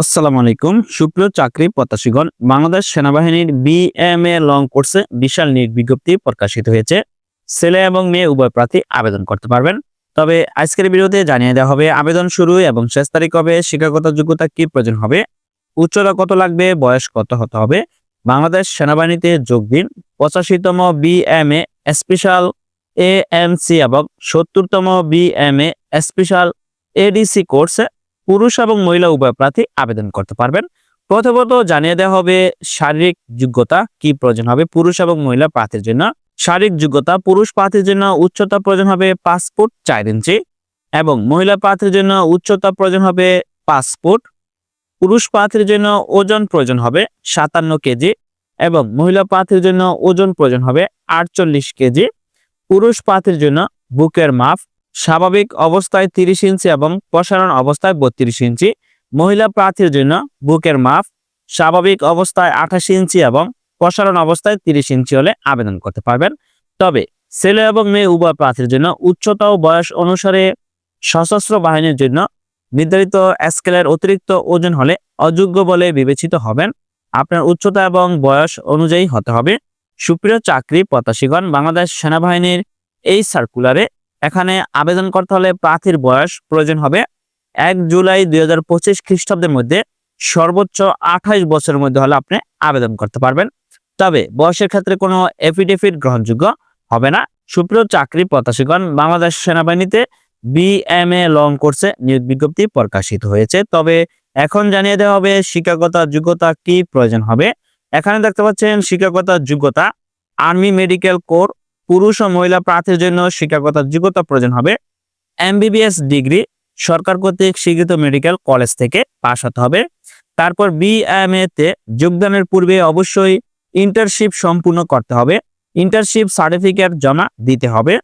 আসসালামু আলাইকুম। সুপ্রিয় চাকরি প্রত্যাশীগণ, বাংলাদেশ সেনাবাহিনীর বিএমএ লং কোর্সে বিশাল নিয়োগ বিজ্ঞপ্তি প্রকাশিত হয়েছে। ছেলে এবং মেয়ে উভয় প্রার্থী আবেদন করতে পারবেন। তবে আজকের ভিডিওতে জানিয়ে দেওয়া হবে, আবেদন শুরু এবং শেষ তারিখ হবে, শিক্ষাগত যোগ্যতা কি প্রয়োজন হবে, উচ্চতা কত লাগবে, বয়স কত হতে হবে, বাংলাদেশ সেনাবাহিনীতে যোগ দিন, পঁচাশিতম BMA special A M C এবং সত্তরতম বিএমএ স্পেশাল এডিসি কোর্সে পুরুষ এবং মহিলা উভয় প্রার্থী আবেদন করতে পারবেন। প্রথমত জানিয়ে দেওয়া হবে শারীরিক যোগ্যতা কি প্রয়োজন হবে পুরুষ এবং মহিলা প্রার্থীর জন্য। শারীরিক যোগ্যতা, পুরুষ প্রার্থীর জন্য উচ্চতা প্রয়োজন হবে ফুট চার ইঞ্চি এবং মহিলা প্রার্থীর জন্য উচ্চতা প্রয়োজন হবে ফুট। পুরুষ প্রার্থীর জন্য ওজন প্রয়োজন হবে সাতান্ন কেজি এবং মহিলা প্রার্থীর জন্য ওজন প্রয়োজন হবে আটচল্লিশ কেজি। পুরুষ প্রার্থীর জন্য বুকের মাপ স্বাভাবিক অবস্থায় তিরিশ ইঞ্চি এবং প্রসারণ অবস্থায় বত্রিশ ইঞ্চি। মহিলা প্রার্থীর জন্য বুকের মাপ, স্বাভাবিক অবস্থায় আঠাশ ইঞ্চি এবং প্রসারণ অবস্থায় তিরিশ ইঞ্চি হলে আবেদন করতে পারবেন। তবে ছেলে এবং মেয়ে উভয় প্রার্থীর জন্য উচ্চতা ও বয়স অনুসারে সশস্ত্র বাহিনীর জন্য নির্ধারিত স্কেলের অতিরিক্ত ওজন হলে অযোগ্য বলে বিবেচিত হবেন। আপনার উচ্চতা এবং বয়স অনুযায়ী হতে হবে। সুপ্রিয় চাকরি প্রত্যাশীগণ, বাংলাদেশ সেনাবাহিনীর এই সার্কুলারে এখানে আবেদন করতে হলে প্রার্থীর বয়স প্রয়োজন হবে এক জুলাই দুই হাজার পঁচিশ খ্রিস্টাব্দের মধ্যে সর্বোচ্চ আঠাইশ বছরের মধ্যে হলে আপনি আবেদন করতে পারবেন। তবে বয়সের ক্ষেত্রে কোনো এফিডেভিট গ্রহণযোগ্য হবে না। সুপ্রিয় চাকরি প্রত্যাশীগণ, বাংলাদেশ সেনাবাহিনীতে বিএমএ লং কোর্সে নিয়োগ বিজ্ঞপ্তি প্রকাশিত হয়েছে। তবে এখন জানিয়ে দেওয়া হবে শিক্ষাগত যোগ্যতা কি প্রয়োজন হবে। এখানে দেখতে পাচ্ছেন শিক্ষাগত যোগ্যতা আর্মি মেডিকেল কোর পুরুষ ও মহিলা প্রার্থীর জন্য শিক্ষাগত যোগ্যতা প্রয়োজন হবে। এমবিবিএস ডিগ্রি সরকার কর্তৃক স্বীকৃত মেডিকেল কলেজ থেকে পাশ হতে হবে। তারপর বিএমএ তে যোগদানের পূর্বে অবশ্যই ইন্টার্নশিপ সম্পূর্ণ করতে হবে। ইন্টার্নশিপ সার্টিফিকেট জমা দিতে হবে।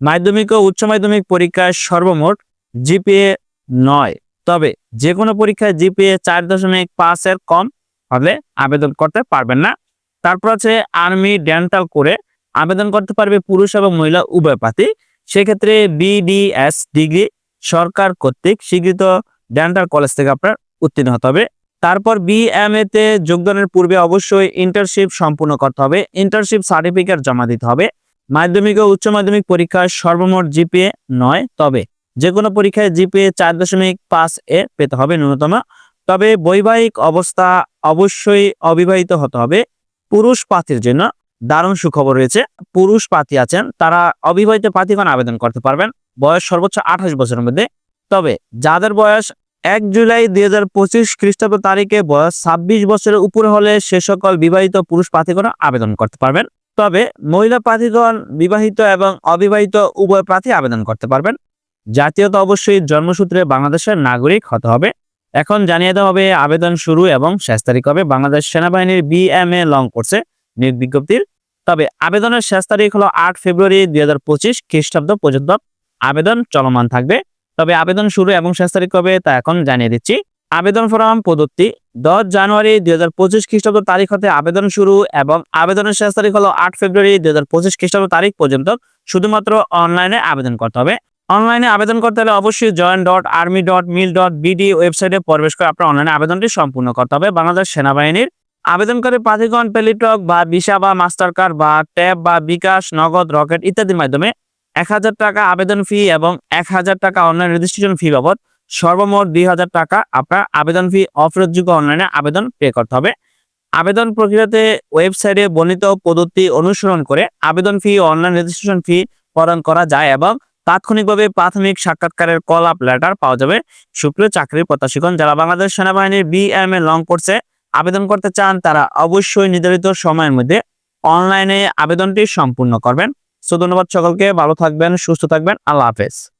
মাধ্যমিক ও উচ্চ মাধ্যমিক পরীক্ষায় সর্বমোট জিপিএ নয়। তবে যে কোনো পরীক্ষায় জিপিএ চার দশমিক পাঁচের কম হলে আবেদন করতে পারবেন না। তারপর আছে আর্মি ডেন্টাল করে আবেদন করতে পারবে পুরুষ এবং মহিলা উভয় প্রার্থী সেক্ষেত্রে বিডিএস ডিগ্রি সরকার কর্তৃক স্বীকৃত ডেন্টাল কলেজ থেকে আপনার উত্তীর্ণ হতে হবে। তারপর বিএমএ তে যোগদানের পূর্বে অবশ্যই ইন্টার্নশিপ সম্পূর্ণ করতে হবে। ইন্টার্নশিপ সার্টিফিকেট জমা দিতে হবে। মাধ্যমিক ও উচ্চ মাধ্যমিক পরীক্ষার সর্বমোট জিপিএ নয়, তবে যে কোনো পরীক্ষায় জিপিএ চার দশমিক পাঁচ এ পেতে হবে ন্যূনতম। তবে বৈবাহিক অবস্থা অবশ্যই অবিবাহিত হতে হবে পুরুষ প্রার্থীর জন্য। দারুণ সুখবর রয়েছে। পুরুষ প্রার্থী আছেন, তারা অবিবাহিত প্রার্থীগণ আবেদন করতে পারবেন। বয়স সর্বোচ্চ আঠাশ বছরের মধ্যে। তবে যাদের বয়স এক জুলাই দুই হাজার পঁচিশ খ্রিস্টাব্দ তারিখে, বয়স ছাব্বিশ বছরের উপরে হলে সে সকল বিবাহিত পুরুষ প্রার্থীগণ আবেদন করতে পারবেন। তবে মহিলা প্রার্থীগণ বিবাহিত এবং অবিবাহিত উভয় প্রার্থী আবেদন করতে পারবেন। জাতীয়তা অবশ্যই জন্মসূত্রে বাংলাদেশের নাগরিক হতে হবে। এখন জানিয়ে দেওয়া হবে, আবেদন শুরু এবং শেষ তারিখ হবে। বাংলাদেশ সেনাবাহিনীর বিএমএ লং কোর্সে। নিয়োগ বিজ্ঞপ্তির। তবে আবেদনের শেষ তারিখ হলো আট ফেব্রুয়ারি দুই হাজার পঁচিশ খ্রিস্টাব্দ পর্যন্ত আবেদন চলমান থাকবে। তবে আবেদন শুরু এবং শেষ তারিখ হবে তা এখন জানিয়ে দিচ্ছি। আবেদন ফর্ম পদ্ধতি, দশ জানুয়ারি দুই হাজার পঁচিশ খ্রিস্টাব্দ তারিখ হতে আবেদন শুরু এবং আবেদনের শেষ তারিখ হলো আট ফেব্রুয়ারি দুই হাজার পঁচিশ খ্রিস্টাব্দ তারিখ পর্যন্ত শুধুমাত্র অনলাইনে আবেদন করতে হবে। অনলাইনে আবেদন করতে হলে অবশ্যই join dot army dot mil dot BD ওয়েবসাইটে প্রবেশ করে আপনার অনলাইনে আবেদনটি সম্পূর্ণ করতে হবে। বাংলাদেশ সেনাবাহিনীর আবেদনকারী প্রার্থীগণ পেলিটক বা ভিসা বা মাস্টার কার্ড বা ট্যাব বা বিকাশ নগদ, রকেট ইত্যাদির মাধ্যমে এক হাজার টাকা আবেদন ফি এবং এক হাজার টাকা অনলাইন রেজিস্ট্রেশন ফি বাবদ সর্বমোট দুই হাজার টাকা আপনার আবেদন ফি অফেরতযোগ্য অনলাইনে আবেদন পে করতে হবে। আবেদন প্রক্রিয়াতে ওয়েবসাইটে বর্ণিত পদ্ধতি অনুসরণ করে আবেদন ফি অনলাইন রেজিস্ট্রেশন ফি প্রদান করা যায় এবং তাৎক্ষণিকভাবে প্রাথমিক সাক্ষাৎকারের কল আপ লেটার পাওয়া যাবে। সুপ্রিয় চাকরির প্রত্যাশীগণ, যারা বাংলাদেশ সেনাবাহিনীর বিএমএ লং কোর্সে আবেদন করতে চান, তারা অবশ্যই নির্ধারিত সময়ের মধ্যে অনলাইনে আবেদনটি সম্পূর্ণ করবেন। সো, ধন্যবাদ সকলকে। ভালো থাকবেন, সুস্থ থাকবেন। আল্লাহ হাফেজ।